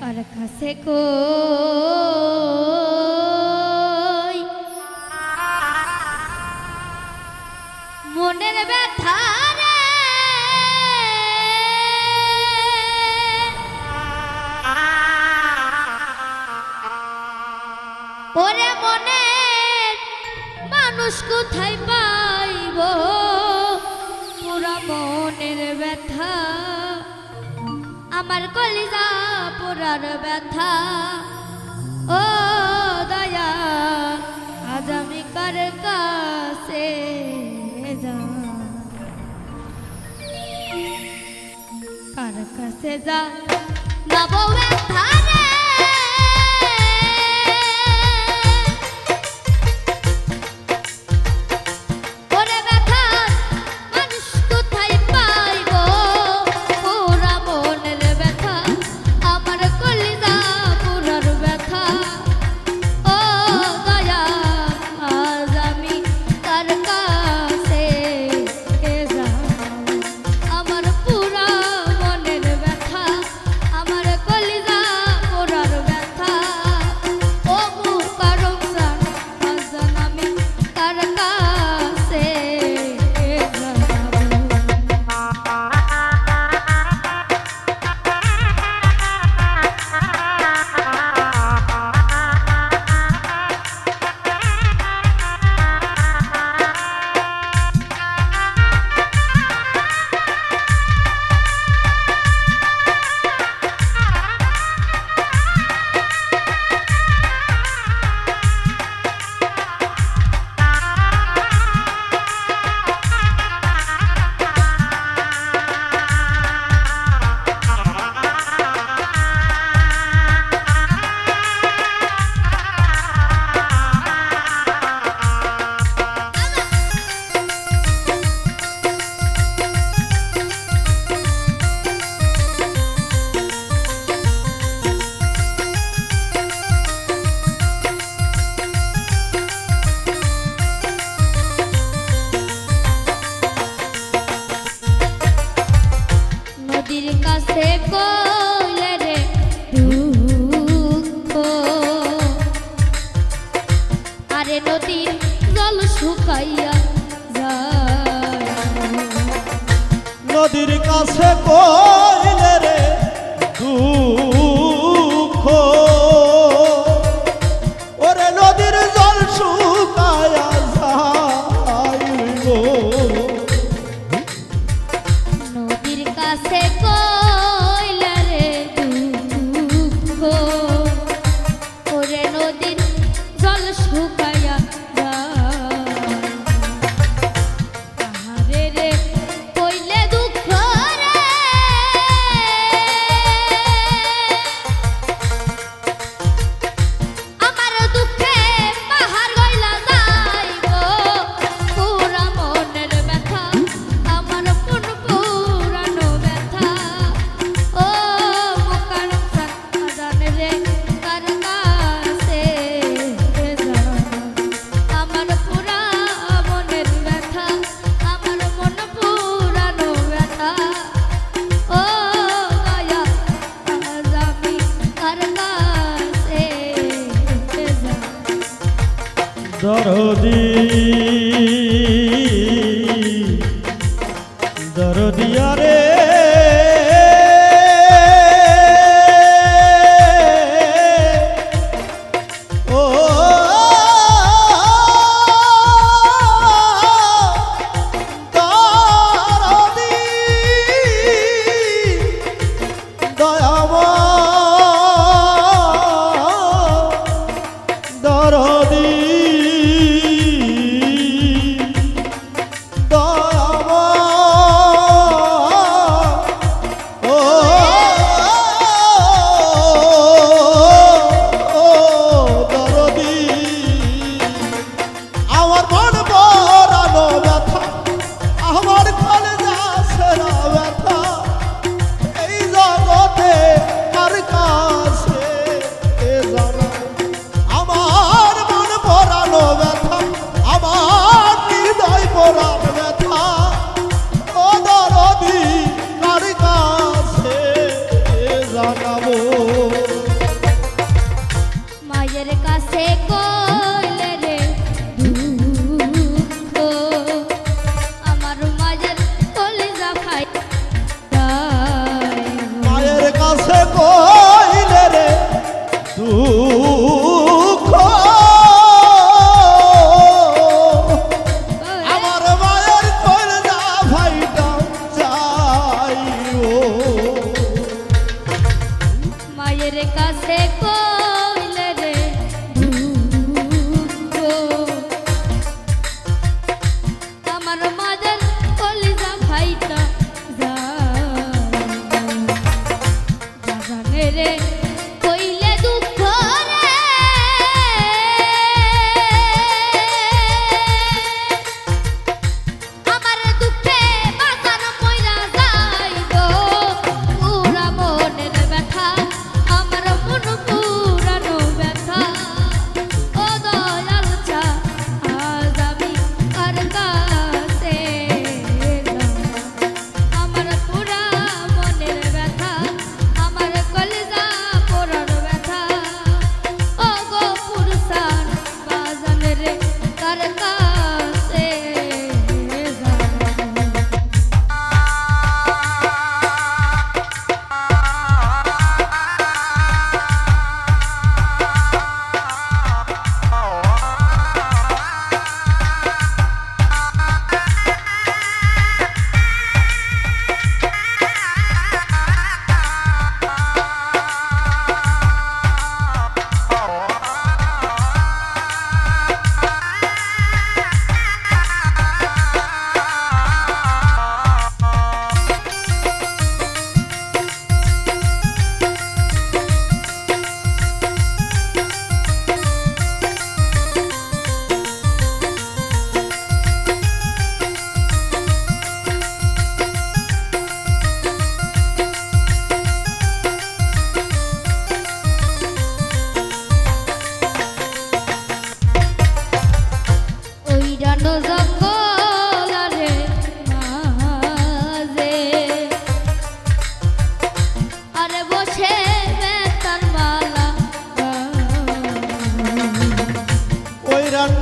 আর কাছে কই? মনের ব্যথা ওরে মনের মানুষ কোথায় পা আমার কলিজা পুরার ব্যথা। ও দয়া, আজ আমি কার কাছে যা কার কাছে যা না বউ ব্যথা রে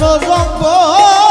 nó rong bóng